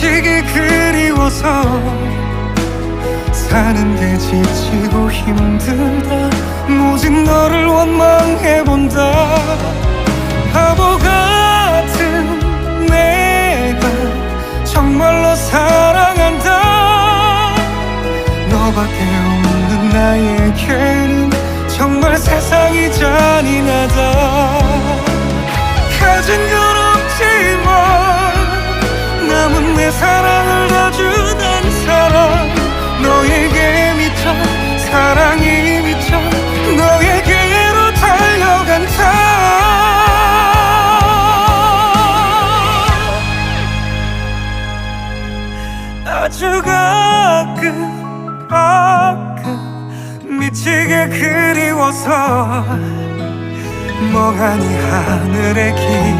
그리워서 사는 게 지치고 힘들다. 오직 너를 원망해본다. 바보 같은 내가 정말로 사랑한다. 너밖에 없는 나에게는 정말 세상이 잔인하다 아주 가끔 가끔 미치게 그리워서 멍하니 하늘에 기